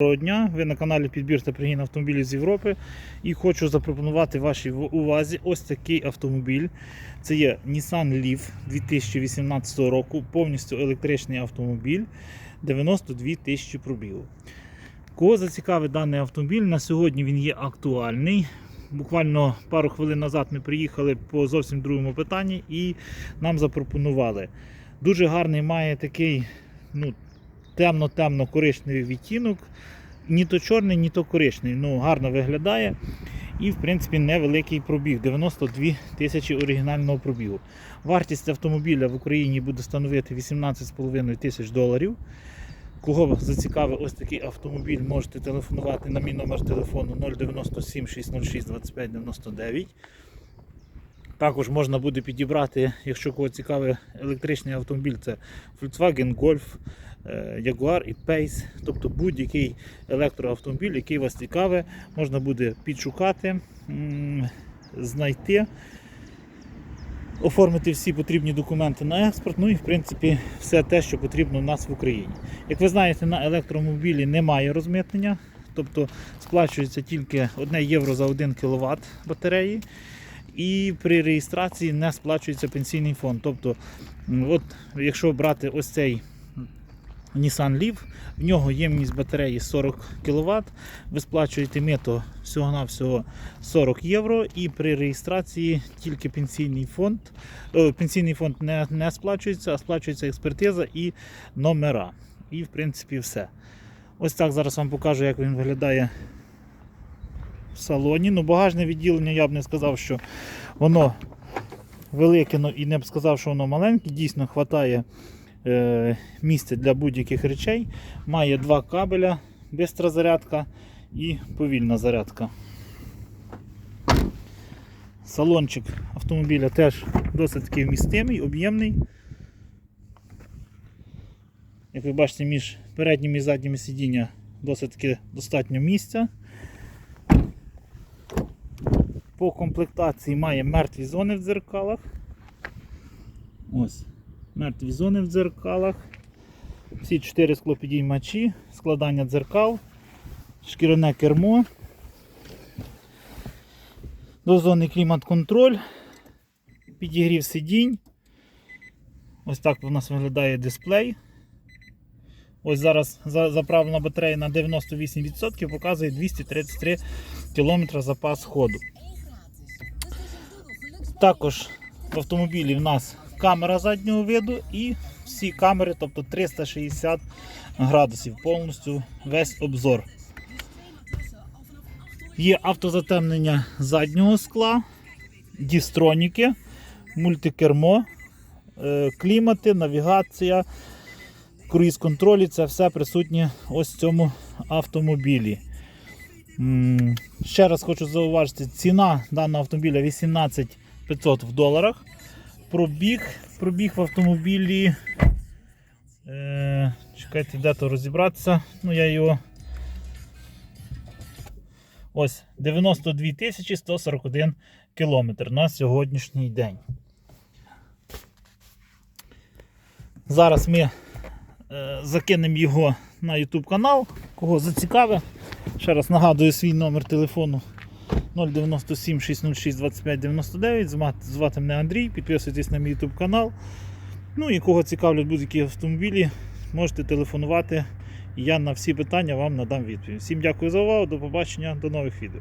Доброго дня, ви на каналі Підбір та пригін автомобілів з Європи і хочу запропонувати вашій увазі ось такий автомобіль. Це є Nissan Leaf 2018 року, повністю електричний автомобіль, 92 тисячі пробігу. Кого зацікавить даний автомобіль, на сьогодні він є актуальний. Буквально пару хвилин назад ми приїхали по зовсім другому питанні і нам запропонували. Дуже гарний має такий ну, темно-темно коричневий відтінок. Ні то чорний, ні то коричневий. Ну, гарно виглядає. І, в принципі, невеликий пробіг 92 тисячі оригінального пробігу. Вартість автомобіля в Україні буде становити 18,5 тисяч доларів. Кого зацікавив ось такий автомобіль, можете телефонувати на мій номер телефону 097 606 25 99. Також можна буде підібрати, якщо кого цікавий електричний автомобіль, це Volkswagen Golf, Jaguar і Pace, тобто будь-який електроавтомобіль, який вас цікавий, можна буде підшукати, знайти, оформити всі потрібні документи на експорт, ну і в принципі все те, що потрібно у нас в Україні. Як ви знаєте, на електромобілі немає розмитнення, тобто сплачується тільки 1 євро за 1 кВт батареї. І при реєстрації не сплачується пенсійний фонд. Тобто, от, якщо брати ось цей Nissan Leaf, в нього ємність батареї 40 кВт, ви сплачуєте мито всього-навсього 40 євро, і при реєстрації тільки пенсійний фонд, о, пенсійний фонд не, не сплачується, а сплачується експертиза і номера. І в принципі все. Ось так зараз вам покажу, як він виглядає в салоні. Ну, багажне відділення я б не сказав, що воно велике, ну, і не б сказав, що воно маленьке. Дійсно вистачає е, місця для будь-яких речей. Має два кабеля, бистра зарядка і повільна зарядка. Салончик автомобіля теж досить таки вмістимий, об'ємний. Як ви бачите, між передніми і задніми сидіння досить таки достатньо місця. По комплектації має мертві зони в дзеркалах. Ось, мертві зони в дзеркалах. Всі чотири склопідіймачі, складання дзеркал, шкіряне кермо, дозонний клімат-контроль, підігрів сидінь. Ось так у нас виглядає дисплей. Ось зараз заправлена батарея на 98%, показує 233 км запас ходу. Також в автомобілі в нас камера заднього виду і всі камери, тобто 360 градусів, повністю весь обзор. Є автозатемнення заднього скла, дістроніки, мультикермо, е, клімати, навігація, круїз-контролі це все присутнє ось в цьому автомобілі. Ще раз хочу зауважити, ціна даного автомобіля 18 500 в доларах. Пробіг, пробіг в автомобілі. Е, чекайте, де то розібратися. Ну, я його. Ось 92 тисячі 141 кілометр на сьогоднішній день. Зараз ми е, закинемо його на YouTube канал. Кого зацікавить. Ще раз нагадую свій номер телефону 097 606 25 99. Звати, звати мене Андрій. Підписуйтесь на мій YouTube канал. Ну і кого цікавлять будь-які автомобілі, можете телефонувати. Я на всі питання вам надам відповідь. Всім дякую за увагу, до побачення, до нових відео.